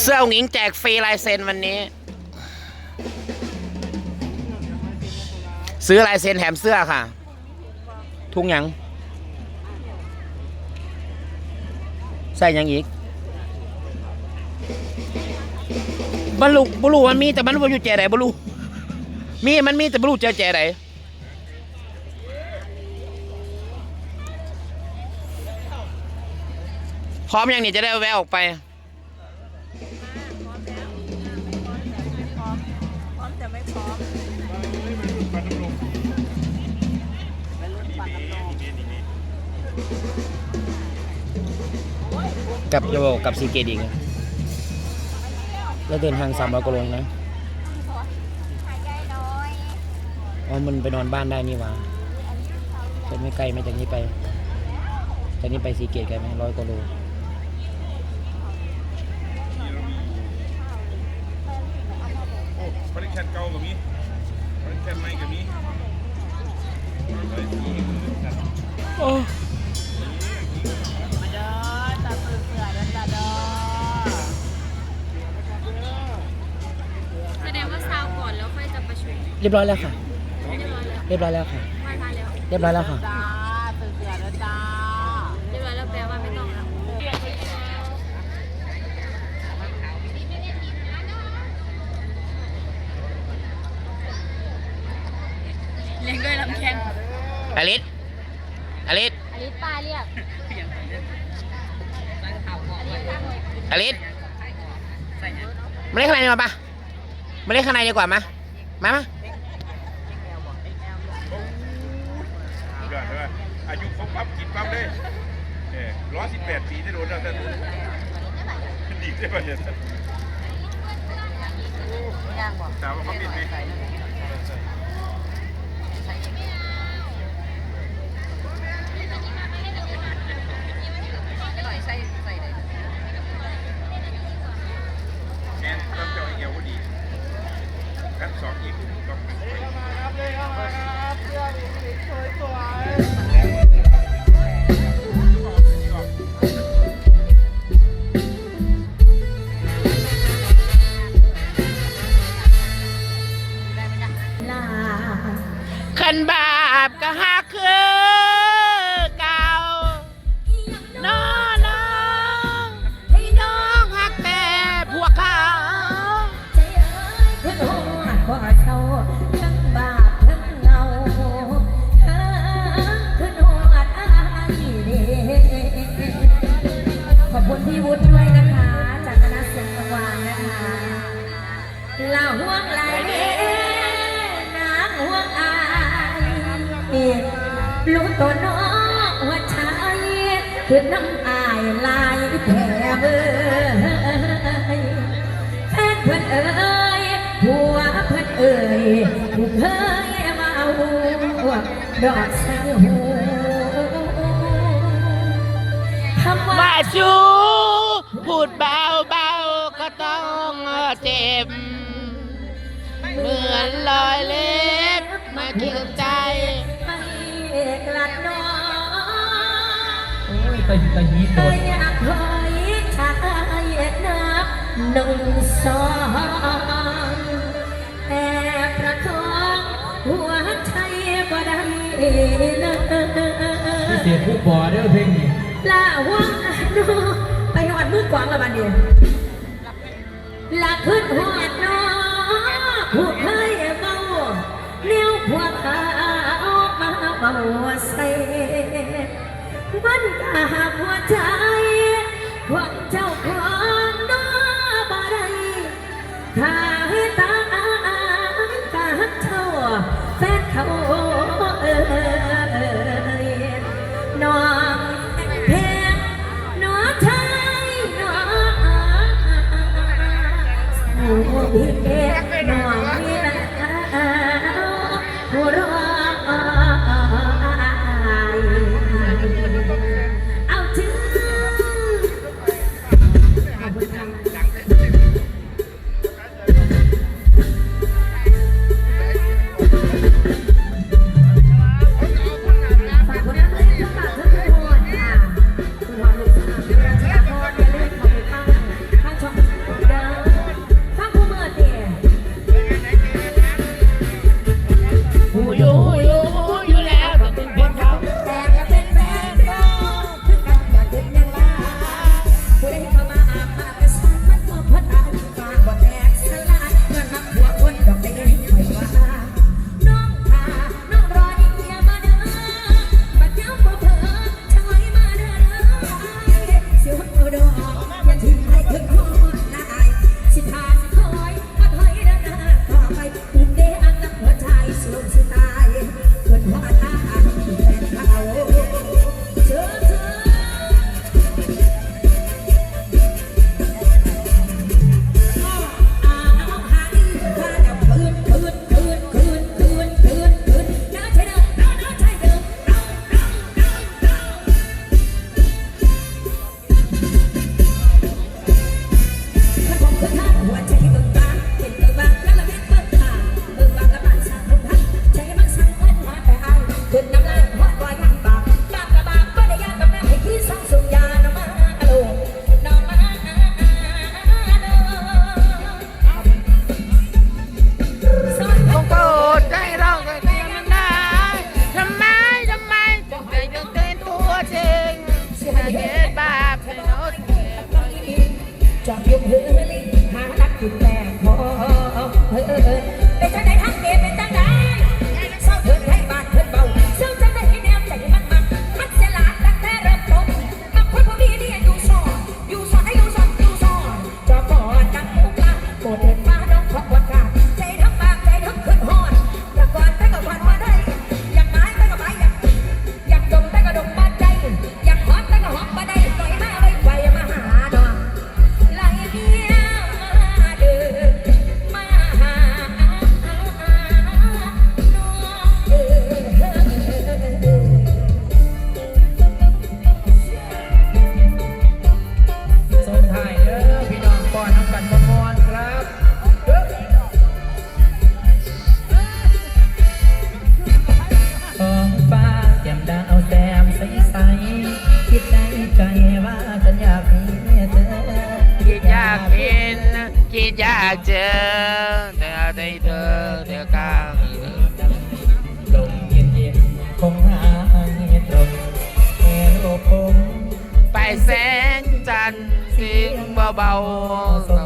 เสื้อหญิงแจกฟรีลายเซ็นวันนี้ ซื้อลายเซ็นแถมเสื้อค่ะ ทุ่งหยังใส่ยังอีกบรรลุบรรลุมันมีแต่มันบ่อยู่แจไหนบรรลุมีมันมีแต่บรรลุเจอแจไห พร้อมยังนี่จะได้แวะออกไปพร้อมแต่ไม่พร้อมกับจะบอกกับซีเกตอีกแล้วเดินทางสามร้อยกิโลนะอ๋อมันไปนอนบ้านได้นี่หวะจะไม่ไกลไหมจากนี้ไปจากนี้ไปซีเกตไกลไหมร้อยกิโลโอ้ ระชุมเรียบร้อยแล้วค่ะ เรียบร้อยแล้วเรียบร้อยแล้วค่ะไหว้พระแล้วเรียบร้อยแล้วค่ะ จ้าเสือเสือเด้อจ้าเรียบร้อยแล้วแปลว่าไม่ต้องแล้วเลี้ยงด้วยลำแข้งอลิสอลิสอลิสป้าเรียกอลิสมาเล่นข้างในดีกว่าปะมาเล่นข้างในดีกว่ามามามา เดือดเลย อายุครบปั๊บกินปั๊บเลยเออร้อยสิบแปดปีที่โดนแล้วแต่ดีใช่ปะเนี่ย ย่างบอกถามว่าเขาบินไหม ขันบาปก็หักคือเก่าน้อน้องให้น้องหักแต่พวกเขาใจเอ้ยคุณโหดบ่เศร้าทั้งบาปทั้งเงาเออคุณโหดอายเด้ขอบคุณพี่วุฒิด้วยนะคะ จากคณะเสียงกังวานนะคะลาห่วงหล ตัวน้องหัวใจคือน้ำอายลายแผลเบยแฟนเพื่อนเอ่ยผัวเพื่อนเอ่ยถูกเฮ้ยมาเอาดอกใส่หูคำว่าว่าชูพูดเบาเบาๆก็ต้องเจ็บ เหมือนรอยเล็บมาเกี่ยวใจ ยตะยีโดเคนยอยากคอยชายนับหนึ่งสองแต่ประคองหัวใจบ่ได้เลยเสียผู้บ่อเด้อเพลงนี้ลาว่างนไปหอดมือกวางละบันเดียวลาขึ้นหอดนอผู้เคยเมาเลี้ยวพวกขาออกมาเบาใส มันกาหัวใจพวกเจ้าของนอบ่ได้ถ้าให้ตายกาเท่าแฟนเขาเอ่ยน้องเพลงน้องไทยน้องผู้พี่เอ๋น้ คิดอยากเจอแต่ในเธอเธอกลางลมเย็นเย็นคงหางตรงแม่โลกผมไปแสงจันทร์เสียงเบาๆ